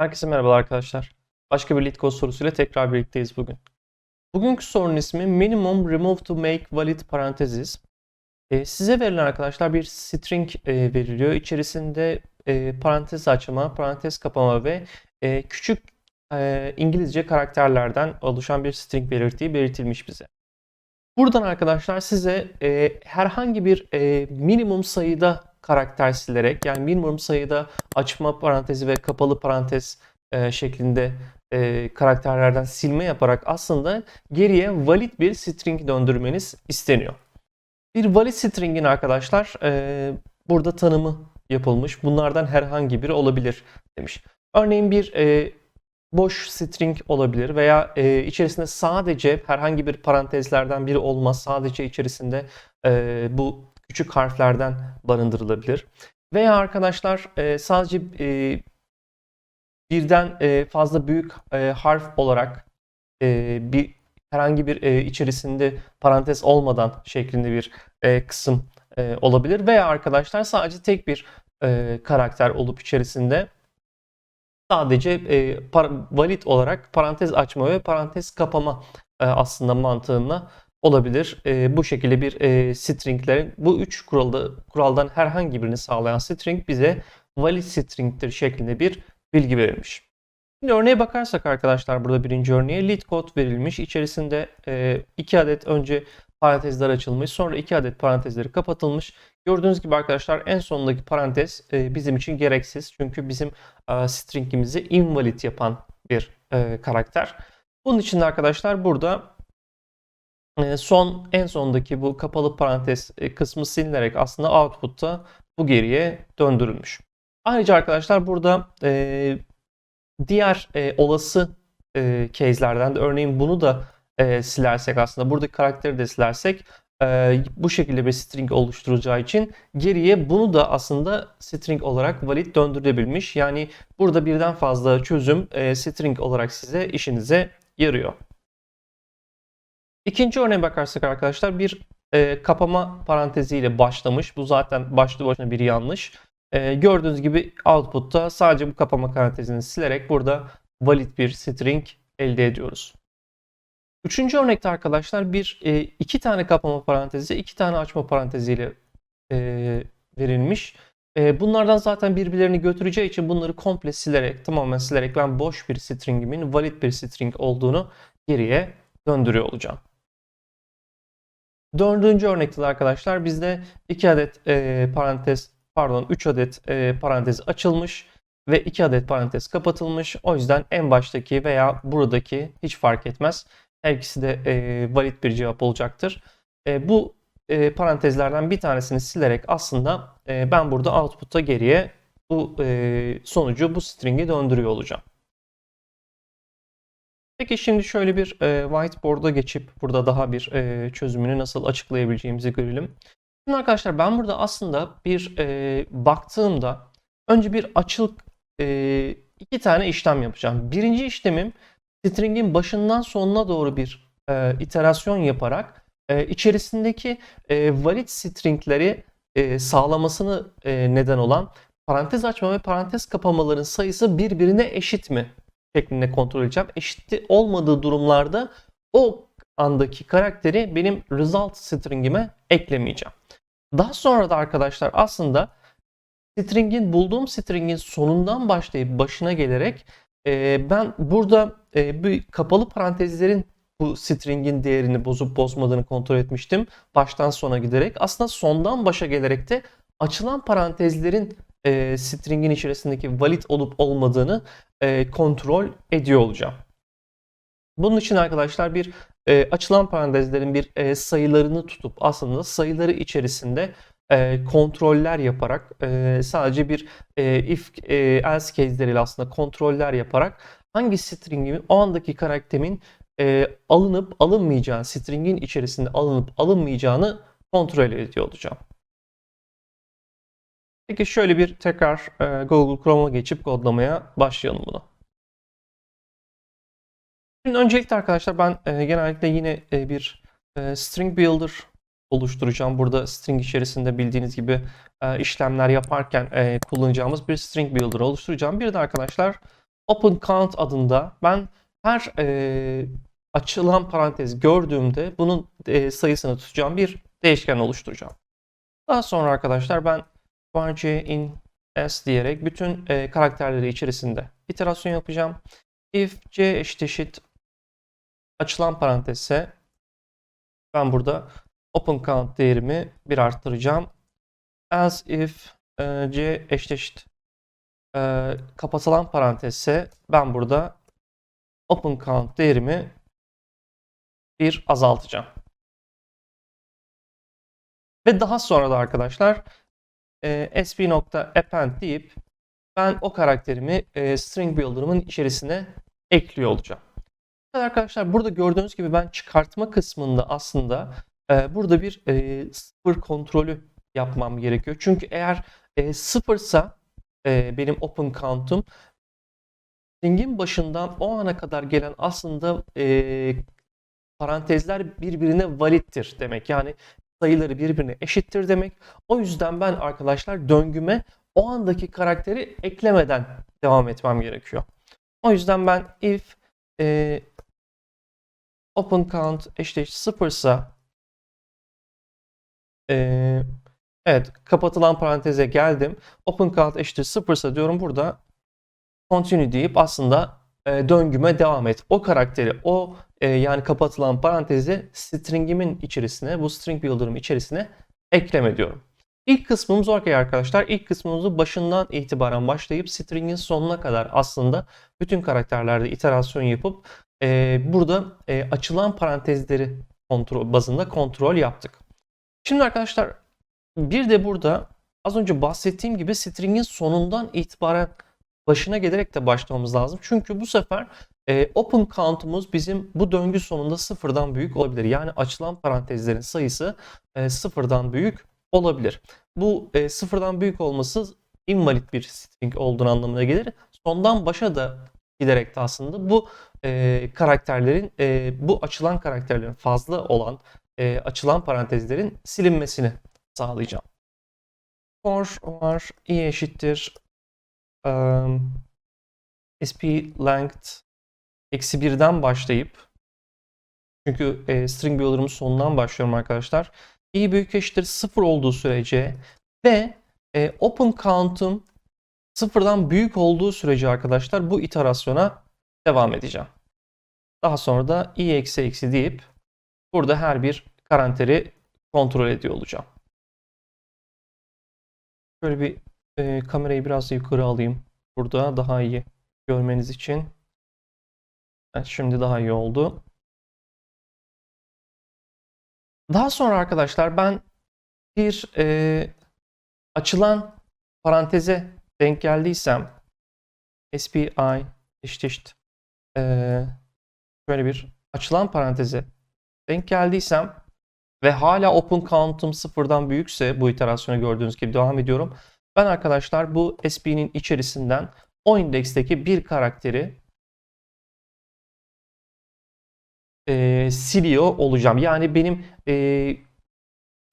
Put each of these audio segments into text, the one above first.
Herkese merhabalar arkadaşlar. Başka bir LeetCode sorusuyla tekrar birlikteyiz bugün. Bugünkü sorunun ismi minimum remove to make valid parentheses. Ee, size verilen arkadaşlar bir string e, veriliyor. İçerisinde e, parantez açma, parantez kapama ve e, küçük e, İngilizce karakterlerden oluşan bir string belirttiği belirtilmiş bize. Buradan arkadaşlar size e, herhangi bir e, minimum sayıda karakter silerek yani minimum sayıda açma parantezi ve kapalı parantez e, şeklinde e, karakterlerden silme yaparak aslında geriye valid bir string döndürmeniz isteniyor. Bir valid string'in arkadaşlar e, burada tanımı yapılmış. Bunlardan herhangi biri olabilir demiş. Örneğin bir e, boş string olabilir veya e, içerisinde sadece herhangi bir parantezlerden biri olmaz. Sadece içerisinde e, bu küçük harflerden barındırılabilir. Veya arkadaşlar e, sadece e, birden e, fazla büyük harf olarak bir herhangi bir içerisinde parantez olmadan şeklinde bir kısım olabilir. Veya arkadaşlar sadece tek bir karakter olup içerisinde sadece valid olarak parantez açma ve parantez kapama aslında mantığına olabilir. E, bu şekilde bir e, stringlerin bu üç kuralda, kuraldan herhangi birini sağlayan string bize valid string'tir şeklinde bir bilgi verilmiş. Şimdi örneğe bakarsak arkadaşlar burada birinci örneğe lead code verilmiş. İçerisinde e, iki adet önce parantezler açılmış. Sonra iki adet parantezleri kapatılmış. Gördüğünüz gibi arkadaşlar en sondaki parantez e, bizim için gereksiz. Çünkü bizim e, stringimizi invalid yapan bir e, karakter. Bunun için de arkadaşlar burada son en sondaki bu kapalı parantez e, kısmı silinerek aslında output'ta bu geriye döndürülmüş. Ayrıca arkadaşlar burada e, diğer e, olası e, case'lerden de örneğin bunu da e, silersek aslında buradaki karakteri de silersek e, bu şekilde bir string oluşturacağı için geriye bunu da aslında string olarak valid döndürebilmiş. Yani burada birden fazla çözüm e, string olarak size işinize yarıyor. İkinci örneğe bakarsak arkadaşlar bir e, kapama paranteziyle başlamış. Bu zaten başlı başına bir yanlış. E, gördüğünüz gibi output'ta sadece bu kapama parantezini silerek burada valid bir string elde ediyoruz. Üçüncü örnekte arkadaşlar bir e, iki tane kapama parantezi, iki tane açma paranteziyle e, verilmiş. E, bunlardan zaten birbirlerini götüreceği için bunları komple silerek, tamamen silerek ben boş bir stringimin valid bir string olduğunu geriye döndürüyor olacağım. Dördüncü örnekte de arkadaşlar bizde iki adet e, parantez, pardon 3 adet e, parantez açılmış ve 2 adet parantez kapatılmış. O yüzden en baştaki veya buradaki hiç fark etmez. Her ikisi de e, valid bir cevap olacaktır. E, bu e, parantezlerden bir tanesini silerek aslında e, ben burada output'a geriye bu e, sonucu, bu string'i döndürüyor olacağım. Peki şimdi şöyle bir e, whiteboard'a geçip burada daha bir e, çözümünü nasıl açıklayabileceğimizi görelim. Şimdi arkadaşlar ben burada aslında bir e, baktığımda önce bir açılık e, iki tane işlem yapacağım. Birinci işlemim string'in başından sonuna doğru bir e, iterasyon yaparak e, içerisindeki e, valid string'leri e, sağlamasını e, neden olan parantez açma ve parantez kapamaların sayısı birbirine eşit mi şeklinde kontrol edeceğim. Eşit olmadığı durumlarda o andaki karakteri benim result string'ime eklemeyeceğim. Daha sonra da arkadaşlar aslında string'in bulduğum string'in sonundan başlayıp başına gelerek e, ben burada e, bir kapalı parantezlerin bu string'in değerini bozup bozmadığını kontrol etmiştim. Baştan sona giderek. Aslında sondan başa gelerek de açılan parantezlerin e, string'in içerisindeki valid olup olmadığını e, kontrol ediyor olacağım. Bunun için arkadaşlar bir e, açılan parantezlerin bir e, sayılarını tutup aslında sayıları içerisinde e, kontroller yaparak e, sadece bir e, if e, else case'leriyle aslında kontroller yaparak hangi string'imin o andaki karakterimin e, alınıp alınmayacağı string'in içerisinde alınıp alınmayacağını kontrol ediyor olacağım. Peki şöyle bir tekrar e, Google Chrome'a geçip kodlamaya başlayalım bunu. Şimdi öncelikle arkadaşlar ben e, genellikle yine e, bir string builder oluşturacağım. Burada string içerisinde bildiğiniz gibi işlemler yaparken kullanacağımız bir string builder oluşturacağım. Bir de arkadaşlar open count adında ben her açılan parantez gördüğümde bunun sayısını tutacağım bir değişken oluşturacağım. Daha sonra arkadaşlar ben var in s diyerek bütün e, karakterleri içerisinde iterasyon yapacağım. If c eşit eşit açılan parantezse ben burada open count değerimi bir arttıracağım. Else if e, c eşit eşit e, kapatılan parantezse ben burada open count değerimi bir azaltacağım. Ve daha sonra da arkadaşlar e, sp.append deyip ben o karakterimi e, string builder'ımın içerisine ekliyor olacağım. Evet arkadaşlar burada gördüğünüz gibi ben çıkartma kısmında aslında e, burada bir e, sıfır kontrolü yapmam gerekiyor. Çünkü eğer e, sıfırsa e, benim open count'um string'in başından o ana kadar gelen aslında e, parantezler birbirine validdir demek. Yani sayıları birbirine eşittir demek. O yüzden ben arkadaşlar döngüme o andaki karakteri eklemeden devam etmem gerekiyor. O yüzden ben if e, open count eşit sıfırsa e, evet kapatılan paranteze geldim. Open count eşittir sıfırsa diyorum burada continue deyip aslında e, döngüme devam et. O karakteri, o e, yani kapatılan parantezi stringimin içerisine, bu string builder'ım içerisine ekleme diyorum. İlk kısmımız okey arkadaşlar. İlk kısmımızı başından itibaren başlayıp stringin sonuna kadar aslında bütün karakterlerde iterasyon yapıp e, burada açılan parantezleri kontrol bazında kontrol yaptık. Şimdi arkadaşlar bir de burada az önce bahsettiğim gibi stringin sonundan itibaren başına gelerek de başlamamız lazım. Çünkü bu sefer e, open count'umuz bizim bu döngü sonunda sıfırdan büyük olabilir. Yani açılan parantezlerin sayısı e, sıfırdan büyük olabilir. Bu e, sıfırdan büyük olması invalid bir string olduğunu anlamına gelir. Sondan başa da giderek de aslında bu e, karakterlerin, e, bu açılan karakterlerin fazla olan e, açılan parantezlerin silinmesini sağlayacağım. For var i eşittir um, sp length eksi birden başlayıp çünkü e, string builder'ımın sonundan başlıyorum arkadaşlar. i büyük eşittir 0 olduğu sürece ve e, open count'um sıfırdan büyük olduğu sürece arkadaşlar bu iterasyona devam edeceğim. Daha sonra da i eksi eksi deyip burada her bir karanteri kontrol ediyor olacağım. Şöyle bir e, kamerayı biraz yukarı alayım. Burada daha iyi görmeniz için. Evet, şimdi daha iyi oldu. Daha sonra arkadaşlar ben bir e, açılan paranteze denk geldiysem SPI eşit eşit e, böyle bir açılan paranteze denk geldiysem ve hala open count'um sıfırdan büyükse bu iterasyonu gördüğünüz gibi devam ediyorum. Ben arkadaşlar bu SP'nin içerisinden o indeksteki bir karakteri e, siliyor olacağım. Yani benim e,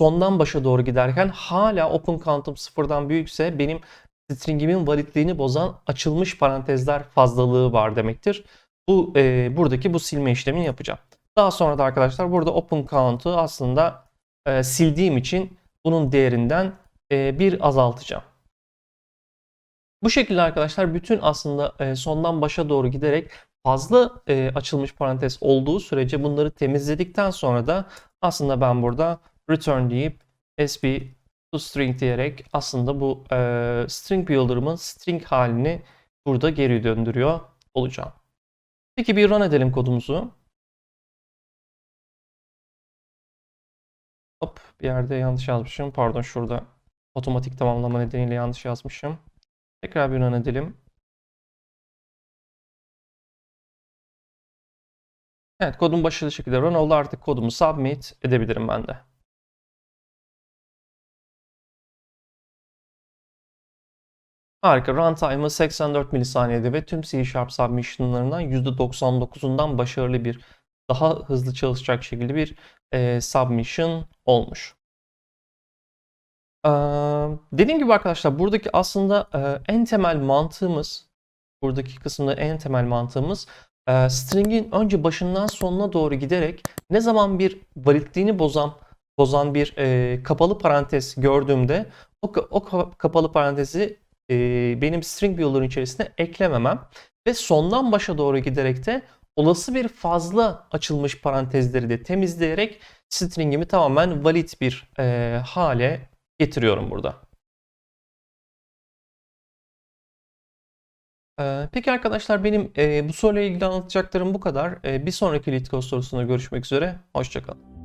sondan başa doğru giderken hala open count'um sıfırdan büyükse benim stringimin validliğini bozan açılmış parantezler fazlalığı var demektir. Bu e, buradaki bu silme işlemini yapacağım. Daha sonra da arkadaşlar burada open count'u aslında e, sildiğim için bunun değerinden e, bir azaltacağım. Bu şekilde arkadaşlar bütün aslında e, sondan başa doğru giderek fazla e, açılmış parantez olduğu sürece bunları temizledikten sonra da aslında ben burada return deyip sp to string diyerek aslında bu e, string builder'ımın string halini burada geri döndürüyor olacağım. Peki bir run edelim kodumuzu. Hop bir yerde yanlış yazmışım. Pardon şurada otomatik tamamlama nedeniyle yanlış yazmışım. Tekrar run edelim. Evet kodum başarılı şekilde run oldu. Artık kodumu submit edebilirim ben de. Harika. Runtime'ı 84 milisaniyede ve tüm C Sharp submission'larından %99'undan başarılı bir daha hızlı çalışacak şekilde bir e, submission olmuş. Ee, dediğim gibi arkadaşlar buradaki aslında e, en temel mantığımız buradaki kısımda en temel mantığımız e, string'in önce başından sonuna doğru giderek ne zaman bir validliğini bozan bozan bir e, kapalı parantez gördüğümde o, o ka- kapalı parantezi e, benim string view'ların içerisine eklememem ve sondan başa doğru giderek de olası bir fazla açılmış parantezleri de temizleyerek string'imi tamamen valid bir e, hale getiriyorum burada. Peki arkadaşlar benim e, bu soruyla ilgili anlatacaklarım bu kadar. E, Bir sonraki LeetCode sorusunda görüşmek üzere. Hoşçakalın.